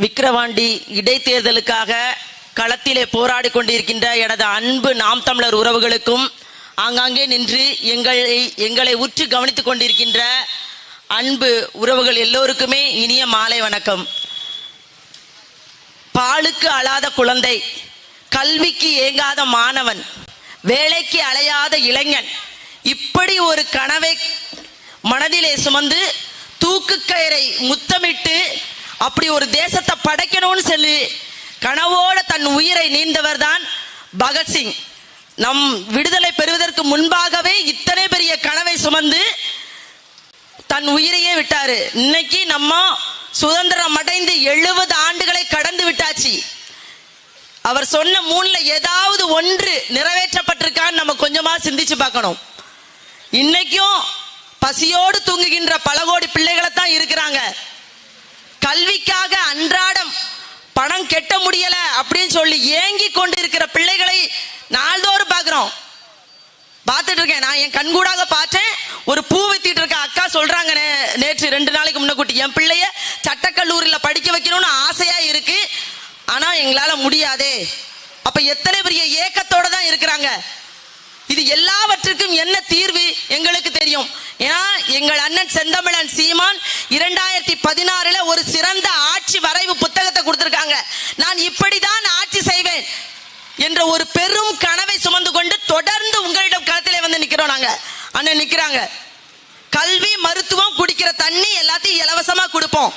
விக்கிரவாண்டி இடைத்தேர்தலுக்காக களத்திலே போராடி கொண்டிருக்கின்ற எனது அன்பு நாம் தமிழர் உறவுகளுக்கும் ஆங்காங்கே நின்று எங்களை எங்களை உற்று கவனித்துக் கொண்டிருக்கின்ற அன்பு உறவுகள் எல்லோருக்குமே இனிய மாலை வணக்கம். பாலுக்கு அழாத குழந்தை கல்விக்கு ஏங்காத மாணவன் வேலைக்கு அலையாத இளைஞன் இப்படி ஒரு கனவை மனதிலே சுமந்து தூக்கு கயிறை முத்தமிட்டு அப்படி ஒரு தேசத்தை படைக்கணும்னு சொல்லி கனவோட தன் உயிரை நீந்தவர் தான் பகத்சிங் நம் விடுதலை பெறுவதற்கு முன்பாகவே இத்தனை பெரிய கனவை சுமந்து தன் உயிரையே விட்டாரு. இன்னைக்கு நம்ம சுதந்திரம் அடைந்து எழுபது ஆண்டுகளை கடந்து விட்டாச்சு. அவர் சொன்ன மூணுல ஏதாவது ஒன்று நிறைவேற்றப்பட்டிருக்கான்னு நம்ம கொஞ்சமா சிந்திச்சு பார்க்கணும். இன்னைக்கும் பசியோடு தூங்குகின்ற பல கோடி பிள்ளைகளை தான் இருக்கிறாங்க. கல்விக்காக அன்றாடம் பணம் கெட்ட முடியல அப்படின்னு சொல்லி ஏங்கி கொண்டு இருக்கிற பிள்ளைகளை நாள்தோறும் பார்க்குறோம். பார்த்துட்டு இருக்கேன். நான் என் கண்கூடாக பார்த்தேன். ஒரு பூ வித்திட்டு இருக்க அக்கா சொல்றாங்க நேற்று ரெண்டு நாளைக்கு முன்னக்கூட்டி என் பிள்ளைய சட்டக்கல்லூரியில படிக்க வைக்கணும்னு ஆசையா இருக்கு. ஆனா எங்களால முடியாதே. அப்ப எத்தனை பெரிய ஏக்கத்தோட தான் இருக்கிறாங்க. இது எல்லாவற்றுக்கும் என்ன தீர்வு எங்களுக்கு தெரியும். ஏன்னா எங்கள் அண்ணன் செந்தமிழன் சீமான் இரண்டாயிரத்தி பதினாறுல ஒரு சிறந்த ஆட்சி வரைவு புத்தகத்தை கொடுத்திருக்காங்க. நான் இப்படிதான் ஆட்சி செய்வேன் என்ற ஒரு பெரும் கனவை சுமந்து கொண்டு தொடர்ந்து உங்களிடம் களத்திலே வந்து நிக்கிறோம் நாங்க. அண்ணன் நிக்கிறாங்க. கல்வி மருத்துவம் குடிக்கிற தண்ணி எல்லாத்தையும் இலவசமா கொடுப்போம்.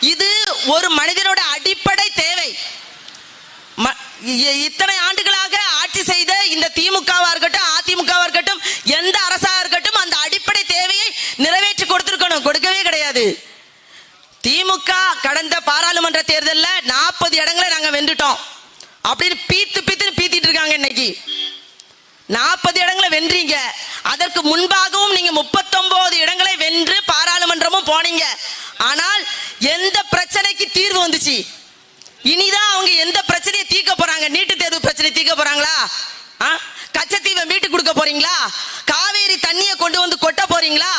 இது ஒரு மனிதனோட அடிப்படை தேவை. ம- இத்தனை ஆண்டுகளாக ஆட்சி செய்த இந்த திமுகவா இருக்கட்டும் அதிமுக இருக்கட்டும் எந்த அரசா இருக்கட்டும் அந்த அடிப்படை தேவையை நிறைவேற்றி கொடுத்திருக்கணும் கொடுக்கவே கிடையாது. திமுக கடந்த பாராளுமன்ற தேர்தலில் நாற்பது இடங்களை நாங்கள் வென்றுட்டோம். அப்படின்னு பீத்து பீத்து பீத்திட்டு இருக்காங்க இன்னைக்கு. நாற்பது இடங்களை வென்றீங்க. அதற்கு முன்பாகவும் நீங்க முப்பத்தொன்பது இடங்களை வென்று பாராளுமன்றமும் போனீங்க. ஆனால் எந்த பிரச்சனைக்கு தீர்வு வந்துச்சு? இனிதான் அவங்க எந்த பிரச்சனையை தீர்க்க போறாங்க? நீட்டு தேர்வு பிரச்சனை தீர்க்க போறாங்களா? கச்சத்தீவை மீட்டு கொடுக்க போறீங்களா? காவேரி தண்ணியை கொண்டு வந்து கொட்ட போறீங்களா?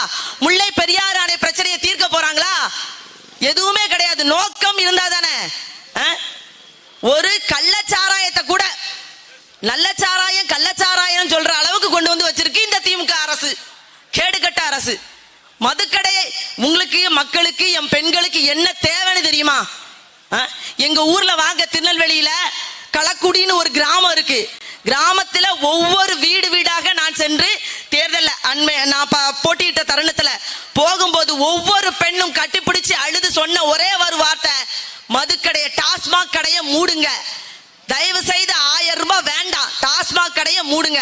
முல்லை பெரியாறு அணை பிரச்சனையை தீர்க்க போறாங்களா எதுவுமே கிடையாது நோக்கம் இருந்தா தானே ஆ? ஒரு கள்ளச்சாராயத்தை கூட நல்ல சாராயம் கள்ளச்சாராயம் சொல்ற அளவுக்கு கொண்டு வந்து வச்சிருக்கு இந்த திமுக அரசு. கேடுகட்ட அரசு. மதுக்கடையை உங்களுக்கு மக்களுக்கு என் பெண்களுக்கு என்ன தேவைன்னு தெரியுமா? எங்க ஊர்ல வாங்க திருநெல்வேலியில களக்குடின்னு ஒரு கிராமம் இருக்கு. கிராமத்துல ஒவ்வொரு வீடு வீடாக நான் சென்று தேர்தல் அண்மை நான் போட்டியிட்ட தருணத்துல போகும்போது ஒவ்வொரு பெண்ணும் கட்டிப்பிடிச்சு அழுது சொன்ன ஒரே ஒரு வார்த்தை. மதுக்கடையை டாஸ்மாக் கடையை மூடுங்க. தயவு செய்து ஆயிரம் ரூபாய் வேண்டாம். டாஸ்மாக் கடையை மூடுங்க.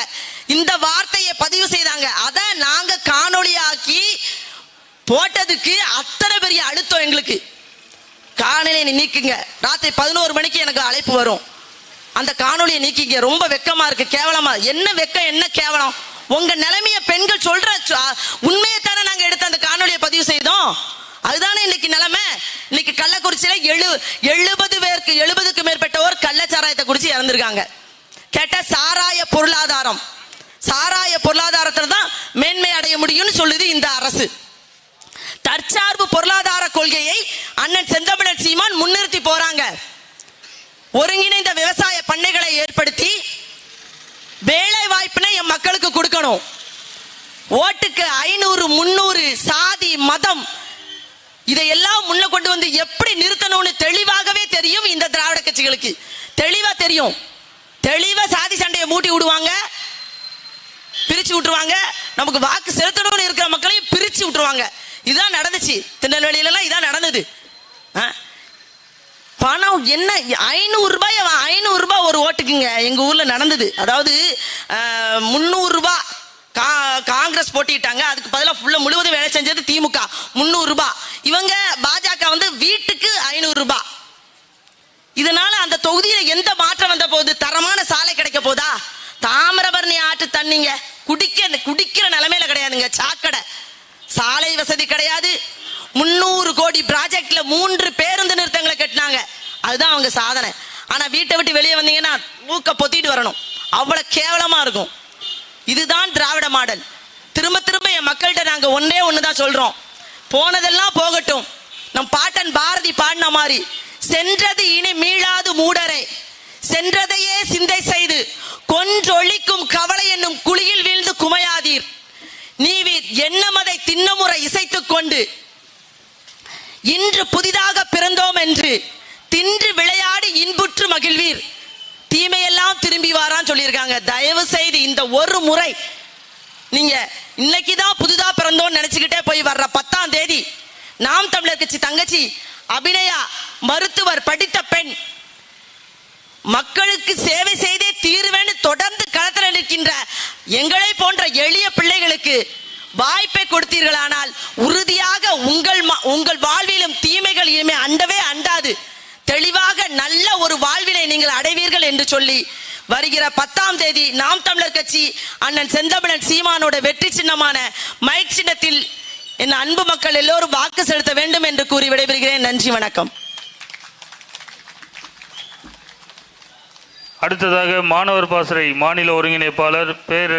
இந்த வார்த்தையை பதிவு செய்தாங்க. அதை நாங்க காணொளியாக்கி போட்டதுக்கு அத்தனை பெரிய அழுத்தம் எங்களுக்கு. காணொலியை நீக்குங்க. ராத்திரி பதினோரு மணிக்கு எனக்கு அழைப்பு வரும். அந்த காணொலியை நீக்கிங்க. ரொம்ப வெக்கமா இருக்கு. கேவலமா. என்ன வெக்கம் என்ன கேவலம்? உங்க நிலைமைய பெண்கள் சொல்ற உண்மையை தானே நாங்க எடுத்து அந்த காணொலியை பதிவு செய்தோம்? அதுதானே இன்னைக்கு நிலைமை? இன்னைக்கு கள்ளக்குறிச்சியில எழு எழுபது பேருக்கு எழுபதுக்கு மேற்பட்டவர் கள்ளச்சாராயத்தை குறிச்சு இறந்துருக்காங்க. கேட்ட சாராய பொருளாதாரம். சாராய பொருளாதாரத்துல தான் மேன்மை அடைய முடியும்னு சொல்லுது இந்த அரசு. தற்சார்பு பொருளாதார கொள்கையை அண்ணன் செந்தமிழன் சீமான் முன்னிறுத்தி போறாங்க. ஒருங்கிணைந்த விவசாய பண்ணைகளை ஏற்படுத்தி வேலை வாய்ப்பினை என் மக்களுக்கு கொடுக்கணும். ஓட்டுக்கு ஐநூறு முன்னூறு சா இதையெல்லாம் முன்ன கொண்டு வந்து எப்படி நிறுத்தணும்னு தெளிவாகவே தெரியும் இந்த திராவிட கட்சிகளுக்கு. தெளிவா தெரியும். தெளிவா சாதி சண்டையை மூட்டி விடுவாங்க பிரிச்சு விட்டுருவாங்க. நமக்கு வாக்கு செலுத்தணும்னு இருக்கிற மக்களையும் பிரிச்சு விட்டுருவாங்க. இதுதான் நடந்துச்சு. திருநெல்வேலியிலலாம் இதான் நடந்தது. ஆ? பணம் என்ன? ஐநூறு ரூபாய் ஐநூறு ரூபாய் ஒரு ஓட்டுக்குங்க. எங்க ஊர்ல நடந்தது. அதாவது முந்நூறு ரூபாய் கா- காங்கிரஸ் போட்டிட்டாங்க. அதுக்கு பதிலாக ஃபுல்லாக முழுவதும் வேலை செஞ்சது திமுக. முந்நூறுரூபா இவங்க பாஜக வந்து வீட்டுக்கு ஐநூறு ரூபாய் இதனால அந்த தொகுதியில எந்த மாற்றம் வந்த போது தரமான சாலை கிடைக்க போதா? தாமிரபரணி ஆற்று தண்ணிங்க. குடிக்க குடிக்கிற நிலைமையில கிடையாதுங்க சாக்கடை. சாலை வசதி கிடையாது. முன்னூறு கோடி ப்ராஜெக்ட்ல மூன்று பேருந்து நிறுத்தங்களை கட்டினாங்க. அதுதான் அவங்க சாதனை. ஆனா வீட்டை விட்டு வெளியே வந்தீங்கன்னா ஊக்க பொத்திட்டு வரணும். அவ்வளவு கேவலமா இருக்கும். இதுதான் திராவிட மாடல். திரும்ப திரும்ப என் மக்கள்கிட்ட நாங்க ஒன்னே ஒண்ணுதான் சொல்றோம். போனதெல்லாம் போகட்டும். நம் பாட்டன் பாரதி பாடின மாதிரி. சென்றது இனி மீளாது மூடரை. சென்றதையே சிந்தை செய்து கொன்றொழிக்கும் கவலை என்னும் குழியில் வீழ்ந்து குமையாதீர். நீவீர் எண்ணமதை திண்ணமுறை இசைத்துக் கொண்டு இன்று புதிதாக பிறந்தோம் என்று தின்று விளையாடி இன்புற்று மகிழ்வீர். தீமையெல்லாம் திரும்பி வாரான்னு சொல்லியிருக்காங்க. தயவு செய்து இந்த ஒரு முறை நீங்க இன்னைக்குதான் புதிதா புதுதா பிறந்தோம்னு நினைச்சுக்கிட்டே போய் வர்ற பத்தாம் தேதி நாம் தமிழர் கட்சி தங்கச்சி அபிநயா மருத்துவர் படித்த பெண் மக்களுக்கு சேவை செய்தே தீர்வேன்னு தொடர்ந்து களத்தில் நிற்கின்ற எங்களை போன்ற எளிய பிள்ளைகளுக்கு வாய்ப்பை கொடுத்தீர்களானால் உறுதியாக உங்கள் ம- உங்கள் வாழ்விலும் தீமைகள் இனிமே அண்டவே அண்டாது. தெளிவாக நல்ல ஒரு வாழ்வினை நீங்கள் அடைவீர்கள் என்று சொல்லி வருகிற பத்தாம் தேதி நாம் தமிழர் கட்சி அண்ணன் செந்தமிழன் சீமானோட வெற்றி சின்னமான மைக் சின்னத்தில் என் அன்பு மக்கள் எல்லோரும் வாக்கு செலுத்த வேண்டும் என்று கூறி விடைபெறுகிறேன். நன்றி வணக்கம். அடுத்ததாக மாணவர் பாசறை மாநில ஒருங்கிணைப்பாளர் பேர்